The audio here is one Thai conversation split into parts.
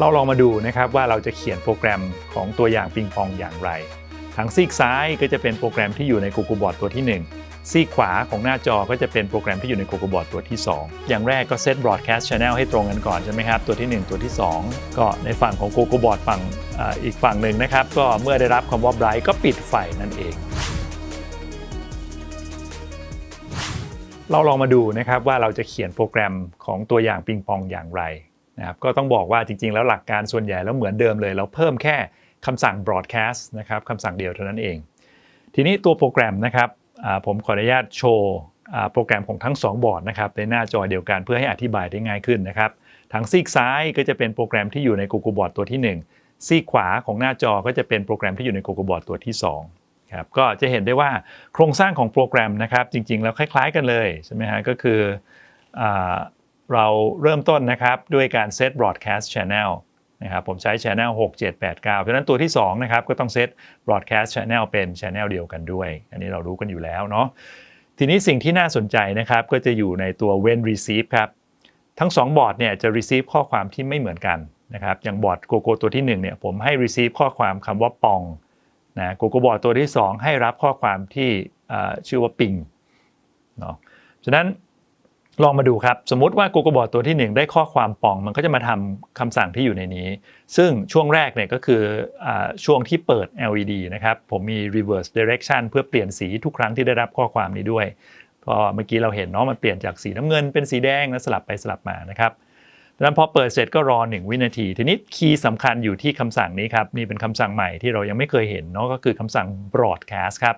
เราลองมาดูนะครับว่าเราจะเขียนโปรแกรมของตัวอย่างปิงปองอย่างไร ทางซีกซ้ายก็จะเป็นโปรแกรมที่อยู่ใน Google Board ตัวที่ 1 ซีกขวาของหน้าจอก็จะเป็นโปรแกรมที่อยู่ใน Google Board ตัวที่ 2 อย่างแรกก็เซต Broadcast Channel ให้ตรงกันก่อนใช่ไหมครับ ตัวที่ 1 ตัวที่ 2 ก็ในฝั่งของ Google Board ฝั่งออีกฝั่งหนึ่งนะครับ ก็เมื่อได้รับคำว่า Bright ก็ปิดไฟนั่นเองเราลองมาดูนะครับว่าเราจะเขียนโปรแกรมของตัวอย่างปิงปองอย่างไร นะครับก็ต้องบอกว่าจริง ๆ แล้วหลักการส่วนใหญ่แล้วเหมือนเดิมเลย เราเพิ่มแค่คำสั่ง broadcast นะครับคำสั่งเดียวเท่านั้นเอง ทีนี้ตัวโปรแกรมนะครับผมขออนุญาตโชว์โปรแกรมของทั้ง 2 บอร์ดนะครับในหน้าจอเดียวกันเพื่อให้อธิบายได้ง่ายขึ้นนะครับทางซีกซ้ายก็จะเป็นโปรแกรมที่อยู่ใน Google Board ตัวที่ 1 ซีกขวาของหน้าจอก็จะเป็นโปรแกรมที่อยู่ใน Google Board ตัวที่2ครับก็จะเห็นได้ว่าโครงสร้างของโปรแกรมนะครับจริง ๆ แล้วคล้าย ๆ กันเลยใช่ไหมฮะก็คืออ เราเริ่มต้นนะครับด้วยการเซต broadcast channel นะครับผมใช้ channel 6 7 8 9 เพราะฉะนั้นตัวที่2นะครับก็ต้องเซต broadcast channel เป็น channel เดียวกันด้วย อันนี้เรารู้กันอยู่แล้วเนาะทีนี้สิ่งที่น่าสนใจนะครับก็จะอยู่ในตัว when receive ครับทั้ง 2 บอร์ดเนี่ยจะ receive ข้อความที่ไม่เหมือนกันนะครับอย่างบอร์ด GoGo ตัวที่1เนี่ยผมให้ receive ข้อความคำว่าปองนะ GoGo บอร์ดตัวที่ 2 ให้รับข้อความที่ชื่อว่าปิงเนาะฉะนั้น ลองมาดูครับ สมมติว่า Google Board ตัวที่ 1 ได้ข้อความปอง มันก็จะมาทำคำสั่งที่อยู่ในนี้ ซึ่งช่วงแรกเนี่ยก็คืออช่วงที่เปิด LED นะครับ ผมมี reverse direction เพื่อเปลี่ยนสีทุกครั้งที่ได้รับข้อความนี้ด้วย ก็เมื่อกี้เราเห็นเนาะมันเปลี่ยนจากสีน้ำเงินเป็นสีแดงแล้วสลับไปสลับมานะครับดังนั้นพอเปิดเสร็จก็รอ 1 วินาที ทีนี้คีย์สำคัญอยู่ที่คำสั่งนี้ครับนี่เป็นคำสั่งใหม่ที่เรายังไม่เคยเห็นเนาะก็คือคำสั่ง broadcast ครับ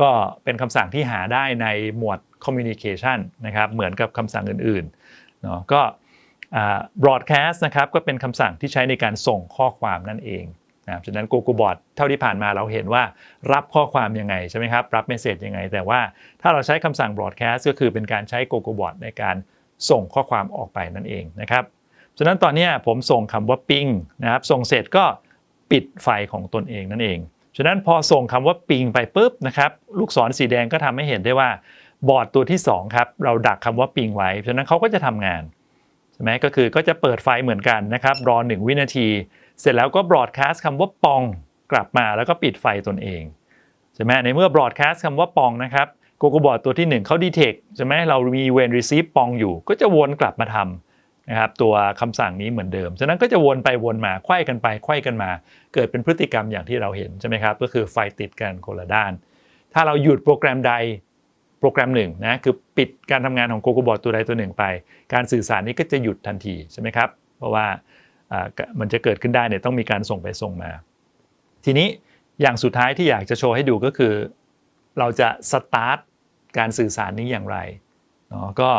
ก็เป็นคำสั่งที่หาได้ในหมวด communication นะครับเหมือนกับคำสั่งอื่นๆเนาะก็อ่า broadcast นะครับก็เป็นคำสั่งที่ใช้ในการส่งข้อความนั่นเองนะฉะนั้น Google Board เท่าที่ผ่านมาเราเห็นว่ารับข้อความยังไงใช่ไหมครับรับเมสเซจยังไง แต่ว่าถ้าเราใช้คำสั่ง broadcast ก็คือเป็นการใช้ Google Board ในการส่งข้อความออกไปนั่นเองนะครับฉะนั้นตอนนี้ผมส่งคำว่า ping นะครับส่งเสร็จก็ปิดไฟของตนเองนั่นเอง ฉะนั้นพอส่งคำว่าปิงไปปุ๊บนะครับลูกศรสีแดงก็ทำให้เห็นได้ว่าบอร์ดตัวที่2ครับเราดักคำว่าปิงไว้ ฉะนั้นเขาก็จะทำงานใช่ไหมก็คือก็จะเปิดไฟเหมือนกันนะครับรอ 1 วินาที เสร็จแล้วก็บรอดแคสต์คำว่าปองกลับมาแล้วก็ปิดไฟตนเองใช่ไหมในเมื่อบรอดแคสต์คำว่าปองนะครับ Google Board ตัวที่ 1เขาดีเทคใช่ไหมเรามีเวน receive ปองอยู่ ก็จะวนกลับมาทำ นะครับตัวคำสั่งนี้เหมือนเดิม ฉะนั้นก็จะวนไปวนมาไขว้กันไปไขว้กันมา เกิดเป็นพฤติกรรมอย่างที่เราเห็นใช่ไหมครับ ก็คือไฟติดกันคนละด้าน ถ้าเราหยุดโปรแกรมใดโปรแกรมหนึ่งนะคือปิดการทำงานของ Google Board ตัวใดตัวหนึ่งไป การสื่อสารนี้ก็จะหยุดทันทีใช่ไหมครับ เพราะว่ามันจะเกิดขึ้นได้เนี่ยต้องมีการส่งไปส่งมา ทีนี้อย่างสุดท้ายที่อยากจะโชว์ให้ดูก็คือ เราจะสตาร์ทการสื่อสารนี้อย่างไรเนาะก็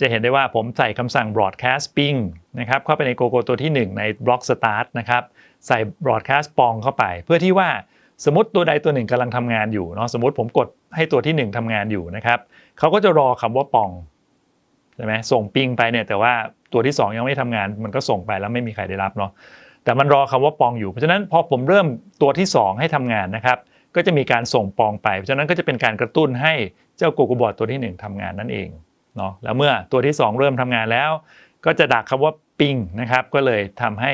จะเห็นได้ว่าผมใส่คำสั่ง broadcasting นะครับเข้าไปใน GoGo ตัวที่ 1 ใน block start นะครับใส่ broadcast ปองเข้าไป เพื่อที่ว่าสมมติตัวใดตัวหนึ่งกำลังทำงานอยู่เนาะสมมติผมกดให้ตัวที่ 1ทำงานอยู่นะครับเขาก็จะรอคำว่าปองใช่ไหมส่งปิงไปเนี่ยแต่ว่าตัวที่ 2 ยังไม่ทำงาน มันก็ส่งไปแล้วไม่มีใครได้รับเนาะแต่มันรอคำว่าปองอยู่เพราะฉะนั้นพอผมเริ่มตัวที่ 2 ให้ทำงานนะครับก็จะมีการส่งปองไปเพราะฉะนั้นก็จะเป็นการกระตุ้นให้เจ้า Google b o ตัวที่ 1ทำงานนั่นเอง เนาะแล้วเมื่อตัวที่ 2 เริ่มทำงานแล้ว ก็จะดักคำว่าปิงนะครับ ก็เลยทำให้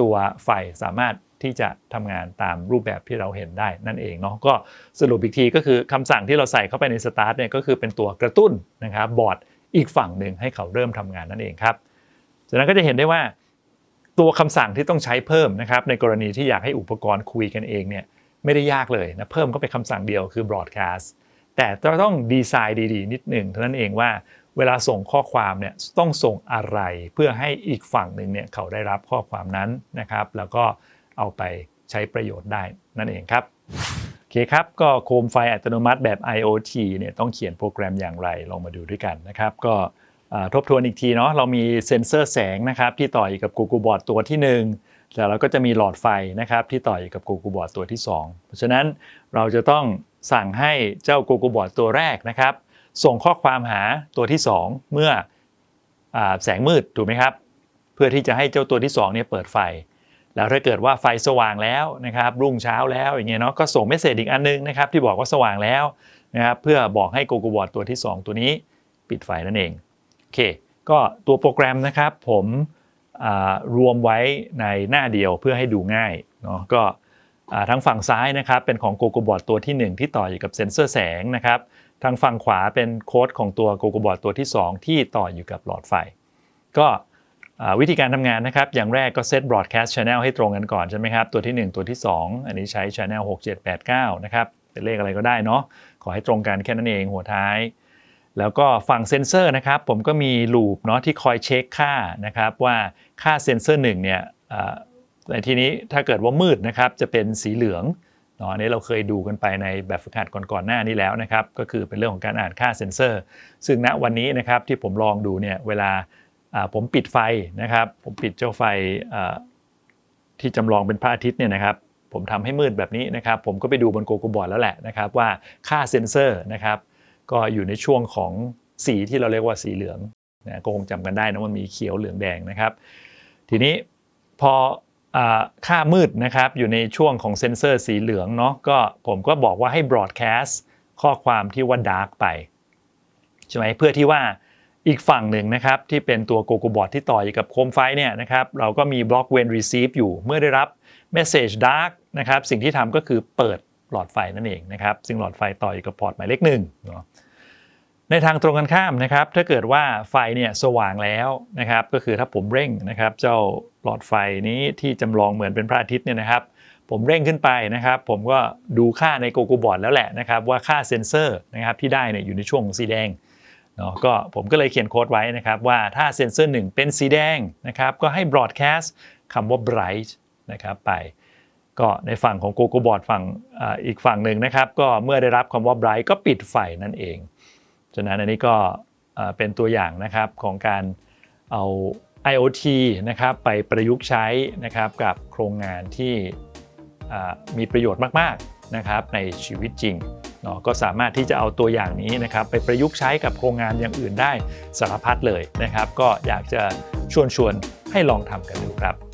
ตัวไฟสามารถที่จะทำงานตามรูปแบบที่เราเห็นได้นั่นเองเนาะก็สรุปอีกทีก็คือคำสั่งที่เราใส่เข้าไปในสตาร์ทเนี่ยก็คือเป็นตัวกระตุ้นนะครับบอร์ดอีกฝั่งหนึ่งให้เขาเริ่มทำงานนั่นเองครับจากนั้นก็จะเห็นได้ว่า ตัวคำสั่งที่ต้องใช้เพิ่มนะครับ ในกรณีที่อยากให้อุปกรณ์คุยกันเองเนี่ยไม่ได้ยากเลยนะเพิ่มก็เป็นคำสั่งเดียวคือ broadcast แต่เราต้องดีไซน์ดีๆ นิดหนึ่งเท่านั้นเองว่าเวลาส่งข้อความเนี่ยต้องส่งอะไรเพื่อให้อีกฝั่งหนึ่งเนี่ยเขาได้รับข้อความนั้นนะครับ แล้วก็เอาไปใช้ประโยชน์ได้นั่นเองครับโอเคครับก็โคมไฟอัตโนมัติแบบ IoT เนี่ยต้องเขียนโปรแกรมอย่างไรลองมาดูด้วยกันนะครับ ก็ทบทวนอีกทีเนาะเรามีเซ็นเซอร์แสงนะครับที่ต่ออยู่กับ Google Board ตัวที่ 1แล้วเราก็จะมีหลอดไฟนะครับที่ต่ออยู่กับ Google Board ตัวที่ 2 เพราะฉะนั้นเราจะต้อง สั่งให้เจ้า Google Bot ตัวแรกนะครับ ส่งข้อความหาตัวที่ 2 เมื่ออแสงมืดถูกไหมครับ เพื่อที่จะให้เจ้าตัวที่2เนี่ยเปิดไฟ แล้วถ้าเกิดว่าไฟสว่างแล้วนะครับ รุ่งเช้าแล้วอย่างเงี้ยเนาะก็ส่งเมสเซจอีกอันนึงนะครับ ที่บอกว่าสว่างแล้วนะครับเพื่อบอกให้ Google Bot ตัวที่ 2 ตัวนี้ปิดไฟนั่นเองโอเคก็ตัวโปรแกรมนะครับผมรวมไว้ในหน้าเดียวเพื่อให้ดูง่ายเนาะก็ ทางฝั่งซ้ายนะครับเป็นของ GoGoBot ตัวที่ 1 ที่ต่ออยู่กับเซ็นเซอร์แสงนะครับทางฝั่งขวาเป็นโค้ดของตัว GoGoBot ตัวที่ 2 ที่ต่ออยู่กับหลอดไฟ ก็วิธีการทำงานนะครับ อย่างแรกก็เซต broadcast channel ให้ตรงกันก่อนใช่ไหมครับ ตัวที่ 1 ตัวที่ 2 อันนี้ใช้ channel 6 7 8 9 นะครับเป็นเลขอะไรก็ได้เนาะขอให้ตรงกันแค่นั้นเองหัวท้าย แล้วก็ฝั่งเซนเซอร์นะครับ ผมก็มีลูปเนาะที่คอยเช็คค่านะครับว่าค่าเซนเซอร์1เนี่ย ในที่นี้ถ้าเกิดว่ามืดนะครับจะเป็นสีเหลืองเนาะอันนี้เราเคยดูกันไปในแบบฝึกหัดก่อนๆหน้านี้แล้วนะครับ ก็คือเป็นเรื่องของการอ่านค่าเซนเซอร์ ซึ่งณวันนี้นะครับที่ผมลองดูเนี่ยเวลาผมปิดไฟนะครับ ผมปิดเจ้าไฟที่จำลองเป็นพระอาทิตย์เนี่ยนะครับผมทำให้มืดแบบนี้นะครับ ผมก็ไปดูบนโกโกบอร์ดแล้วแหละนะครับว่าค่าเซนเซอร์นะครับก็อยู่ในช่วงของสีที่เราเรียกว่าสีเหลืองนะก็คงจำกันได้นะมันมีเขียวเหลืองแดงนะครับ ทีนี้พอ ค่ามืดนะครับอยู่ในช่วงของเซนเซอร์สีเหลืองเนาะก็ผมก็บอกว่าให้ broadcast ข้อความที่ว่า dark ไปใช่ไหมเพื่อที่ว่าอีกฝั่งหนึ่งนะครับที่เป็นตัว g o g o b o t ที่ต่ออยู่กับโคมไฟเนี่ยนะครับเราก็มีบล็อก when receive อยู่เมื่อได้รับ message dark นะครับสิ่งที่ทำก็คือเปิดหลอดไฟนั่นเองนะครับซึ่งหลอดไฟต่ออยู่กับพอร์ตหมายเลขหนึ่งเนาะ ในทางตรงกันข้ามนะครับ ถ้าเกิดว่าไฟเนี่ยสว่างแล้วนะครับ ก็คือถ้าผมเร่งนะครับ เจ้าหลอดไฟนี้ที่จำลองเหมือนเป็นพระอาทิตย์เนี่ยนะครับ ผมเร่งขึ้นไปนะครับ ผมก็ดูค่าในโกโกบอร์ดแล้วแหละนะครับ ว่าค่าเซนเซอร์นะครับที่ได้เนี่ยอยู่ในช่วงสีแดงเนาะก็ผมก็เลยเขียนโค้ดไว้นะครับว่าถ้าเซนเซอร์1เป็นสีแดงนะครับ ก็ให้ broadcast คำว่า bright นะครับไปก็ในฝั่งของโกโกบอร์ดฝั่งอาอีกฝั่งหนึ่งนะครับ ก็เมื่อได้รับคำว่า bright ก็ปิดไฟนั่นเอง ฉะนั้นอันนี้ก็เป็นตัวอย่างนะครับของการเอา IoT นะครับไปประยุกต์ใช้นะครับกับโครงงานที่มีประโยชน์มากๆนะครับในชีวิตจริงเนาะก็สามารถที่จะเอาตัวอย่างนี้นะครับไปประยุกต์ใช้กับโครงงานอย่างอื่นได้สารพัดเลยนะครับ ก็อยากจะชวนชวนให้ลองทำกันดูครับ